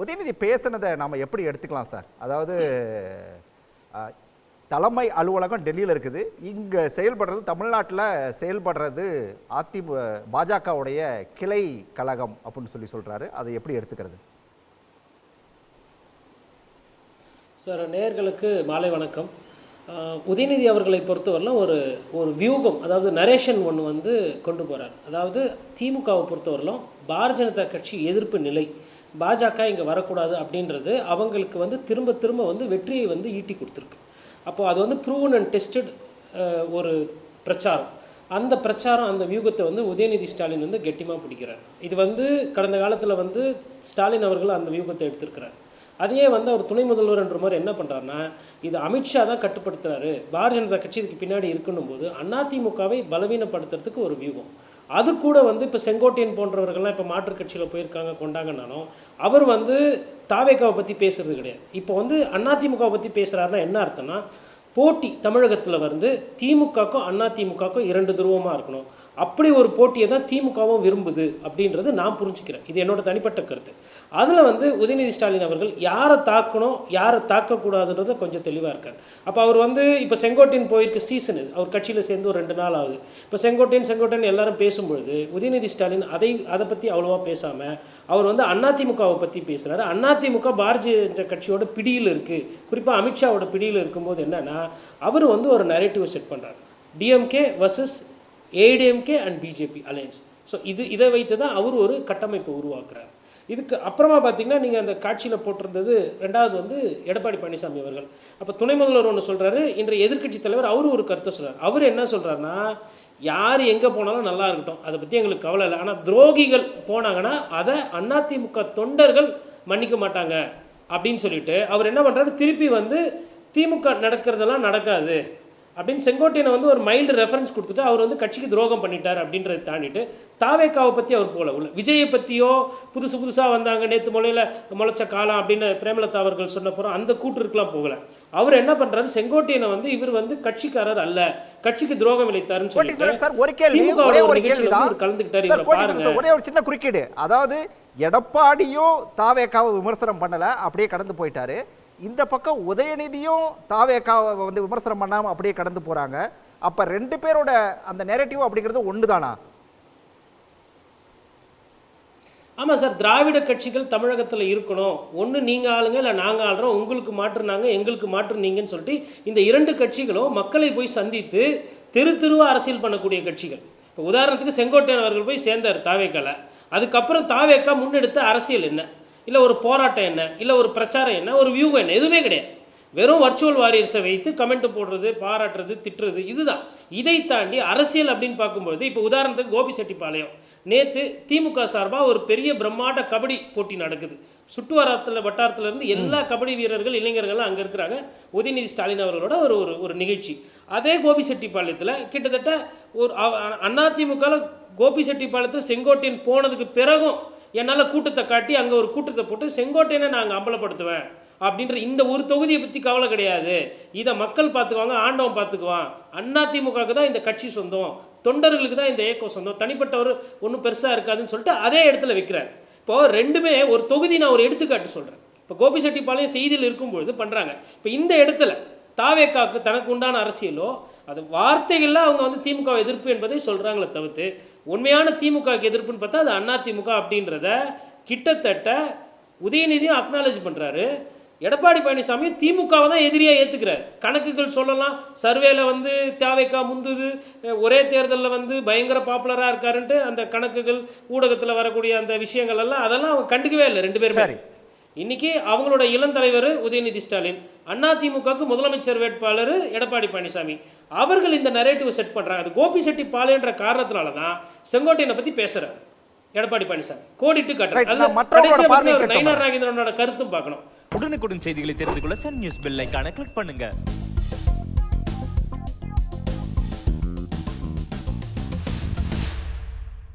உதயநிதி பேசுனதை நாம் எப்படி எடுத்துக்கலாம் சார்? அதாவது தலைமை அலுவலகம் டெல்லியில் இருக்குது. இங்கே செயல்படுறது தமிழ்நாட்டில் செயல்படுறது அதிமு பாஜகவுடைய கிளை கழகம் அப்படின்னு சொல்லி சொல்கிறாரு அதை எப்படி எடுத்துக்கிறது? சார் நேர்களுக்கு மாலை வணக்கம். உதயநிதி அவர்களை பொறுத்தவரையிலும் ஒரு ஒரு வியூகம் அதாவது நரேஷன் ஒன்று வந்து கொண்டு போகிறார் அதாவது திமுகவை பொறுத்தவரையிலும் பாரதிய ஜனதா கட்சி எதிர்ப்பு நிலை. பாஜக இங்கே வரக்கூடாது அப்படின்றது அவங்களுக்கு வந்து திரும்ப திரும்ப வந்து வெற்றியை வந்து ஈட்டி கொடுத்துருக்கு. அப்போது அது வந்து ப்ரூவன் அண்ட் டெஸ்டட் ஒரு பிரச்சாரம். அந்த பிரச்சாரம் அந்த வியூகத்தை வந்து உதயநிதி ஸ்டாலின் வந்து கெட்டிமாக பிடிக்கிறார். இது வந்து கடந்த காலத்தில் வந்து ஸ்டாலின் அவர்கள் அந்த வியூகத்தை எடுத்திருக்கிறார். அதையே வந்து அவர் துணை முதல்வர்ன்ற மாதிரி என்ன பண்ணுறாருன்னா இது அமித்ஷா தான் கட்டுப்படுத்துறாரு. பாரதிய ஜனதா கட்சி இதுக்கு பின்னாடி இருக்கணும் போது அதிமுகவை பலவீனப்படுத்துறதுக்கு ஒரு வியூகம். அது கூட வந்து இப்போ செங்கோட்டையன் போன்றவர்கள்லாம் இப்போ மாற்றுக் கட்சியில் போயிருக்காங்க கொண்டாங்கன்னாலும் அவர் வந்து தாவேக்காவை பற்றி பேசுறது கிடையாது. இப்போ வந்து அதிமுகவை பற்றி பேசுகிறாருன்னா என்ன அர்த்தம்னா போட்டி தமிழகத்தில் வந்து திமுகக்கும் அதிமுகக்கும் இரண்டு துருவமாக இருக்கணும். அப்படி ஒரு போட்டியை தான் திமுகவும் விரும்புது அப்படின்றது நான் புரிஞ்சுக்கிறேன். இது என்னோட தனிப்பட்ட கருத்து. அதில் வந்து உதயநிதி ஸ்டாலின் அவர்கள் யாரை தாக்கணும் யாரை தாக்கக்கூடாதுன்றத கொஞ்சம் தெளிவாக இருக்கார். அப்போ அவர் வந்து இப்போ செங்கோட்டையன் போயிருக்க சீசன் இது அவர் கட்சியில் சேர்ந்து ஒரு ரெண்டு நாள் ஆகுது. இப்போ செங்கோட்டையன் செங்கோட்டையன் எல்லாரும் பேசும்பொழுது உதயநிதி ஸ்டாலின் அதை அதை பற்றி அவ்வளோவா பேசாமல் அவர் வந்து அதிமுகவை பற்றி பேசுகிறாரு அதிமுக பாரதிய ஜனதா கட்சியோட பிடியில் இருக்குது குறிப்பாக அமித்ஷாவோட பிடியில் இருக்கும்போது என்னென்னா அவர் வந்து ஒரு நரேட்டிவ் செட் பண்ணுறார் DMK versus ADMK and BJP alliance so இது இதை வைத்து தான் அவர் ஒரு கட்டமைப்பை உருவாக்குறார். இதுக்கு அப்புறமா பார்த்தீங்கன்னா நீங்கள் அந்த காட்சியில் போட்டிருந்தது ரெண்டாவது வந்து எடப்பாடி பழனிசாமி அவர்கள். அப்போ துணை முதல்வர் ஒன்று சொல்கிறாரு இன்றைய எதிர்க்கட்சி தலைவர் அவரும் ஒரு கருத்தை சொல்கிறார் அவர் என்ன சொல்கிறாருன்னா யார் எங்கே போனாலும் நல்லா இருக்கட்டும். அதை பற்றி எங்களுக்கு கவலை இல்லை. ஆனால் துரோகிகள் போனாங்கன்னா அதை அதிமுக தொண்டர்கள் மன்னிக்க மாட்டாங்க அப்படின்னு சொல்லிட்டு அவர் என்ன பண்ணுறாரு திருப்பி வந்து திமுக நடக்கிறதெல்லாம் நடக்காது. அப்படின்னு செங்கோட்டையனை வந்து ஒரு மைல்டு ரெஃபரன்ஸ் கொடுத்துட்டு அவர் வந்து கட்சிக்கு துரோகம் பண்ணிட்டார் அப்படின்றத தாண்டிட்டு தாவேக்காவை பற்றி அவர் போல உள்ள விஜயை பற்றியோ புதுசு புதுசாக வந்தாங்க நேற்று முளையில் முளைச்ச காலம் அப்படின்னு பிரேமலதா அவர்கள் சொன்ன போகிறோம் அந்த கூட்டுருக்குலாம் போகல. அவர் என்ன பண்ணுறாரு செங்கோட்டையனை வந்து இவர் வந்து கட்சிக்காரர் அல்ல கட்சிக்கு துரோகம் இழைத்தாருன்னு சார் ஒரு கேள்வி திமுக ஒரே ஒரு ஒரு நிகழ்ச்சியில கேள்வி தான் வந்து கலந்துக்கிட்டாரு ஒரே ஒரு சின்ன குறுக்கீடு. அதாவது எடப்பாடியும் தாவேக்காவை விமர்சனம் பண்ணல அப்படியே கடந்து போயிட்டாரு. இந்த பக்கம் உதயநிதியும் தாவேக்காவை வந்து விமர்சனம் பண்ணாமல் அப்படியே கடந்து போகிறாங்க அப்போ ரெண்டு பேரோட அந்த நேரட்டிவ் அப்படிங்கிறது ஒண்ணுதானா? ஆமாம் சார் திராவிட கட்சிகள் தமிழகத்தில் இருக்கணும். ஒன்று நீங்கள் ஆளுங்க இல்லை நாங்கள் ஆளுறோம். உங்களுக்கு மாற்றுனாங்க எங்களுக்கு மாற்று நீங்கன்னு சொல்லிட்டு இந்த இரண்டு கட்சிகளும் மக்களை போய் சந்தித்து தெரு தெருவாக அரசியல் பண்ணக்கூடிய கட்சிகள். இப்போ உதாரணத்துக்கு செங்கோட்டையன் அவர்கள் போய் சேர்ந்தார் தாவேக்கால. அதுக்கப்புறம் தாவேக்கா முன்னெடுத்த அரசியல் என்ன? இல்லை ஒரு போராட்டம் என்ன? இல்லை ஒரு பிரச்சாரம் என்ன? ஒரு வியூகம் என்ன? எதுவுமே கிடையாது. வெறும் வர்ச்சுவல் வாரியர்ஸை வைத்து கமெண்ட் போடுறது பாராட்டுறது திட்டுறது இதுதான். இதை தாண்டி அரசியல் அப்படின்னு பார்க்கும்போது இப்போ உதாரணத்துக்கு கோபி செட்டிப்பாளையம். நேற்று திமுக சார்பாக ஒரு பெரிய பிரம்மாண்ட கபடி போட்டி நடக்குது. சுற்றுவட்டாரத்தில் வட்டாரத்துல இருந்து எல்லா கபடி வீரர்கள் இளைஞர்கள் அங்கே இருக்கிறாங்க. உதயநிதி ஸ்டாலின் அவர்களோட ஒரு ஒரு ஒரு நிகழ்ச்சி. அதே கோபி செட்டிப்பாளையத்தில் கிட்டத்தட்ட ஒரு அதிமுகவில் கோபி செட்டிப்பாளையத்தில் செங்கோட்டையன் போனதுக்கு பிறகும் என்னால் கூட்டத்தை காட்டி அங்கே ஒரு கூட்டத்தை போட்டு செங்கோட்டையனை நாங்கள் அம்பலப்படுத்துவேன் அப்படின்ற இந்த ஒரு தொகுதியை பற்றி கவலை கிடையாது. இதை மக்கள் பார்த்துக்குவாங்க ஆண்டவன் பார்த்துக்குவான். அதிமுகவுக்கு தான் இந்த கட்சி சொந்தம். தொண்டர்களுக்கு தான் இந்த ஏக்கம் சொந்தம். தனிப்பட்டவர் ஒன்றும் பெருசாக இருக்காதுன்னு சொல்லிட்டு அதே இடத்துல வைக்கிறார் இப்போது ரெண்டுமே ஒரு தொகுதி நான் ஒரு எடுத்துக்காட்டு சொல்கிறேன் இப்போ கோபிசெட்டிப்பாளையம் செய்தியில் இருக்கும்பொழுது பண்ணுறாங்க இப்போ இந்த இடத்துல தாவேக்காக்கு தனக்கு உண்டான அரசியலோ அது வார்த்தைகளில் அவங்க வந்து திமுக எதிர்ப்பு என்பதை சொல்கிறாங்களே தவிர்த்து உண்மையான திமுகவுக்கு எதிர்ப்புன்னு பார்த்தா அது அண்ணா திமுக அப்படின்றத கிட்டத்தட்ட உதயநிதியும் அக்னாலேஜ் பண்ணுறாரு எடப்பாடி பழனிசாமி திமுகவை தான் எதிரியாக ஏற்றுக்கிறார் கணக்குகள் சொல்லலாம். சர்வேல வந்து தேவைக்கா முந்துது. ஒரே தேர்தலில் வந்து பயங்கர பாப்புலராக இருக்காருன்ட்டு அந்த கணக்குகள் ஊடகத்தில் வரக்கூடிய அந்த விஷயங்கள் எல்லாம் அதெல்லாம் அவங்க கண்டுக்கவே இல்லை. ரெண்டு பேருமே. இன்னைக்கு அவங்களோட இளம் தலைவர் உதயநிதி ஸ்டாலின் அதிமுகவுக்கு முதலமைச்சர் வேட்பாளர் எடப்பாடி பழனிசாமி. அவர்கள் இந்த நரேட்டிவ் செட் பண்றாங்க. அது கோபி செட்டி பாளையன்ற காரணத்தினால தான் செங்கோட்டையனை பத்தி பேசுறாரு எடப்பாடி பழனிசாமி. கோடிட்டு காட்டுறாரு. நயினார் நாகேந்திரனோட கருத்தும் பார்க்கணும். உடனுக்குடன் செய்திகளை தெரிந்து கொள்ள சன் நியூஸ் பெல் ஐகானை கிளிக் பண்ணுங்க.